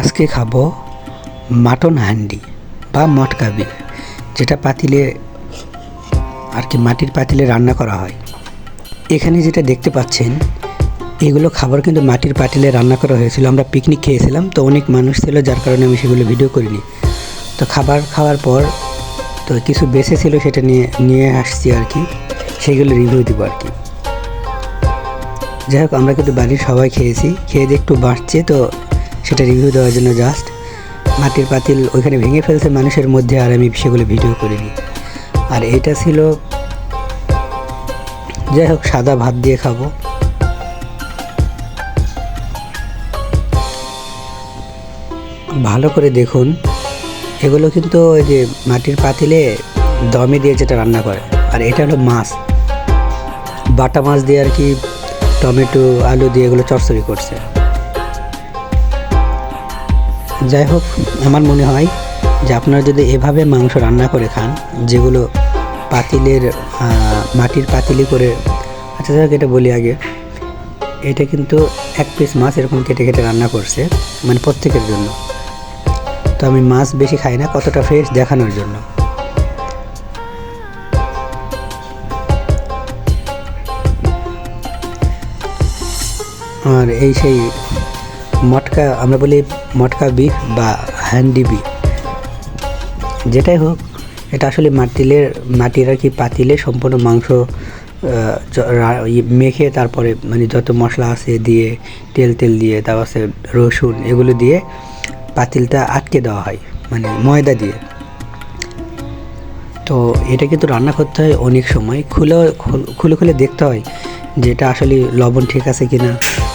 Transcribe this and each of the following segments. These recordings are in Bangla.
আজকে খাব মাটন হান্ডি বা মটকা বিফ যেটা পাতিলে আর কি মাটির পাতিলে রান্না করা হয়। এখানে যেটা দেখতে পাচ্ছেন, এগুলো খাবার কিন্তু মাটির পাতিলে রান্না করা হয়েছিল। আমরা পিকনিক খেয়েছিলাম, তো অনেক মানুষ ছিল, যার কারণে আমি সেগুলো ভিডিও করিনি। তো খাবার খাওয়ার পর তো কিছু বেঁচে ছিল সেটা নিয়ে নিয়ে আসছি আর কি। সেগুলো রিভিউ দিব আর কি। যাই হোক, আমরা কিন্তু বাড়ির সবাই খেয়েছি। খেয়ে দিয়ে একটু বাড়ছে তো সেটা রিভিউ দেওয়ার জন্য জাস্ট মাটির পাতিল ওইখানে ভেঙে ফেলছে মানুষের মধ্যে আর আমি সেগুলো ভিডিও করিনি। আর এটা ছিল, যাই হোক, সাদা ভাত দিয়ে খাব। ভালো করে দেখুন, এগুলো কিন্তু ওই যে মাটির পাতিলে দমে দিয়ে যেটা রান্না করে, আর এটা হলো মাছ। বাটা মাছ দিয়ে আর কি টমেটো, আলু দিয়ে এগুলো চচ্চড়ি করছে। যাই হোক, আমার মনে হয় যে আপনারা যদি এভাবে মাংস রান্না করে খান, যেগুলো পাতিলের মাটির পাতিলি করে আচ্ছা যাই হোক, এটা বলি আগে, এটা কিন্তু এক পিস মাছ এরকম কেটে কেটে রান্না করছে মানে প্রত্যেকের জন্য। তো আমি মাছ বেশি খাই না, কতটা ফ্রেশ দেখানোর জন্য। আর এই সেই মটকা, আমরা বলি মটকা বিফ বা হ্যান্ডি বিফ। যেটাই হোক, এটা আসলে মাটিলের, মাটির আর কি পাতিলে সম্পূর্ণ মাংস মেখে তারপরে মানে যত মশলা আছে দিয়ে, তেল তেল দিয়ে তারপর আছে রসুন, এগুলো দিয়ে পাতিলটা আটকে দেওয়া হয় মানে ময়দা দিয়ে। তো এটা কিন্তু রান্না করতে হয় অনেক সময়। খুলে খুলে খুলে দেখতে হয় যেটা আসলে লবণ ঠিক আছে কিনা। না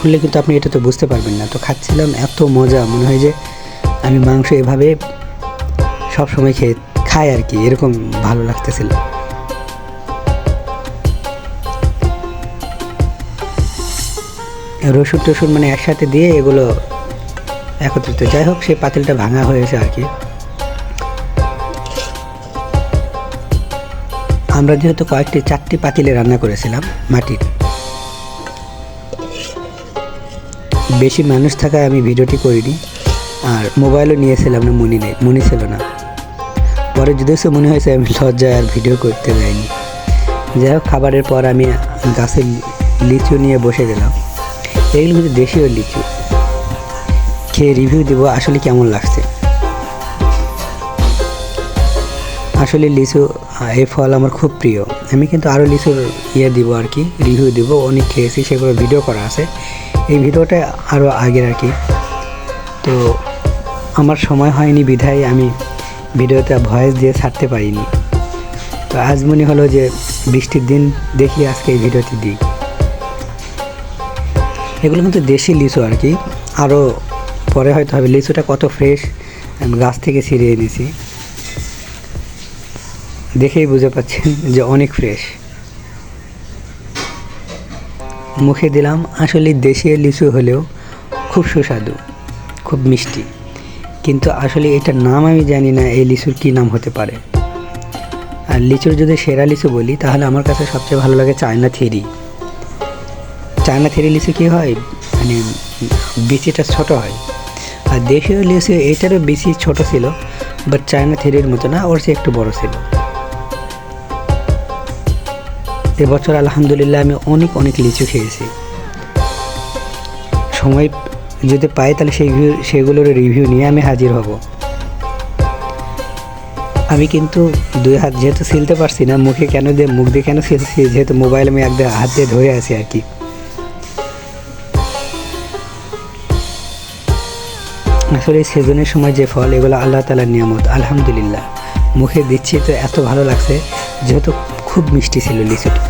খুললে কিন্তু আপনি এটা তো বুঝতে পারবেন না। তো খাচ্ছিলাম, এত মজা, মনে হয় যে আমি মাংস এভাবে সব সময় খেয়ে খাই আর কি, এরকম ভালো লাগতেছিল। রসুন টসুন মানে একসাথে দিয়ে এগুলো একত্রিত। যাই হোক, সেই পাতিলটা ভাঙা হয়েছে আর কি। আমরা যেহেতু কয়েকটি, চারটি পাতিলে রান্না করেছিলাম মাটির। বেশি মানুষ থাকায় আমি ভিডিওটি করিনি। আর মোবাইলও নিয়েছিলাম না মনি নেই মনে ছিল না। পরে যদিও সে মনে হয়েছে, আমি লজ্জায় আর ভিডিও করতে যাইনি যাই হোক, খাবারের পর আমি গাছে লিচু নিয়ে বসে গেলাম। এগুলো কিন্তু দেশীয় লিচু। খেয়ে রিভিউ দেবো আসলে কেমন লাগছে। আসলে লিচু এই ফল আমার খুব প্রিয়। আমি কিন্তু আরও লিচুর ইয়ে দিব আর কি রিভিউ দিব, অনেক খেয়েছি, সেগুলো ভিডিও করা আছে। এই ভিডিওটা আরও আগের আর কি। তো আমার সময় হয়নি বিধায় আমি ভিডিওতে ভয়েস দিয়ে ছাড়তে পারিনি। তো আজ মনে হলো যে বৃষ্টির দিন, দেখি আজকে এই ভিডিওটি দিই। এগুলো কিন্তু দেশি লিচু আর কি। আরও পরে হয়তো হবে। লিচুটা কত ফ্রেশ গাছ থেকে ছিঁড়ে এনেছি। দেখেই বুঝে পাচ্ছেন যে অনেক ফ্রেশ মুখে দিলাম আসলে দেশীয় লিচু হলেও খুব সুস্বাদু, খুব মিষ্টি। কিন্তু আসলে এটার নাম আমি জানি না এই লিচুর কী নাম হতে পারে। আর লিচুর যদি সেরা লিচু বলি, তাহলে আমার কাছে সবচেয়ে ভালো লাগে চায়না থেরি। চায়না থেরি লিচু কী হয়? মানে বিচিটা ছোট হয়। আর দেশীয় লিচু এটারও বেশি ছোট ছিল বাট চায়না থেরির মতো না, ওর চেয়ে একটু বড় ছিল। এবছর আলহামদুলিল্লাহ আমি অনেক অনেক লিচু খেয়েছি। সময় যদি পাই তাহলে সেই সেগুলোর রিভিউ নিয়ে আমি হাজির হব। আমি কিন্তু দুই হাত যেহেতু সিলতে পারছি না, মুখে কেন দিয়ে, মুখ দিয়ে কেন সিলছি, যেহেতু মোবাইল আমি একদম হাত দিয়ে ধরে আছি আর কি। আসলে এই সিজনের সময় যে ফল, এগুলো আল্লাহ তালার নিয়ামত, আলহামদুলিল্লাহ। মুখে দিচ্ছি তো এত ভালো লাগছে, যেহেতু খুব মিষ্টি ছিল লিচুটা।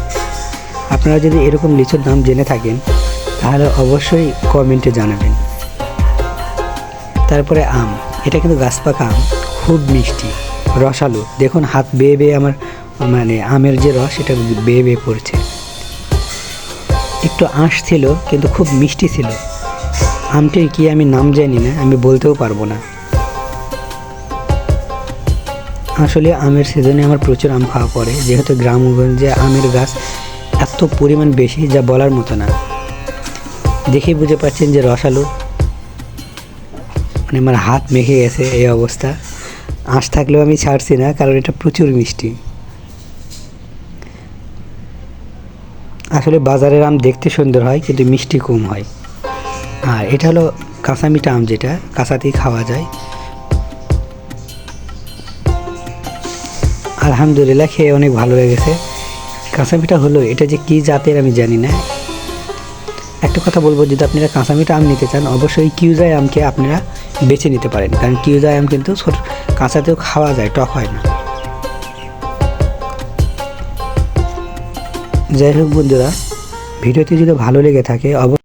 আপনারা যদি এরকম লিচুর নাম জেনে থাকেন, তাহলে অবশ্যই কমেন্টে জানাবেন। তারপরে আম, এটা কিন্তু গাছপাকা আম, খুব মিষ্টি, রসালো। দেখুন, হাত বেয়ে বেয়ে আমার মানে আমের যে রস এটা বেয়ে বেয়ে পড়ছে। একটু আঁশ ছিল, কিন্তু খুব মিষ্টি ছিল। আমটির কি আমি নাম জানি না, আমি বলতেও পারব না। আসলে আমের সিজনে আমার প্রচুর আম খাওয়া পড়ে। যেহেতু গ্রামগঞ্জে আমের গাছ এত পরিমাণ বেশি যা বলার মতো না। দেখেই বুঝে পাচ্ছেন যে রসালো। মানে আমার হাত মেখে গেছে এই অবস্থা। আঁশ থাকলেও আমি ছাড়ছি না, কারণ এটা প্রচুর মিষ্টি। আসলে বাজারের আম দেখতে সুন্দর হয়, কিন্তু মিষ্টি কম হয়। আর এটা হলো কাঁচা মিঠা আম যেটা, কাঁচাতেই খাওয়া যায়। আলহামদুলিল্লাহ, খেয়ে অনেক ভালো লেগেছে। কাঁচা মিঠা হলো, এটা যে কী জাতের আমি জানি না। একটা কথা বলব, যদি আপনারা কাঁচা মিঠা আম নিতে চান, অবশ্যই কিউজাই আমকে আপনারা বেছে নিতে পারেন। কারণ কিউজাই আম কিন্তু ছোট, কাঁচাতেও খাওয়া যায়, টক হয় না। যাই হোক বন্ধুরা, ভিডিওটি যদি ভালো লেগে থাকে, অবশ্যই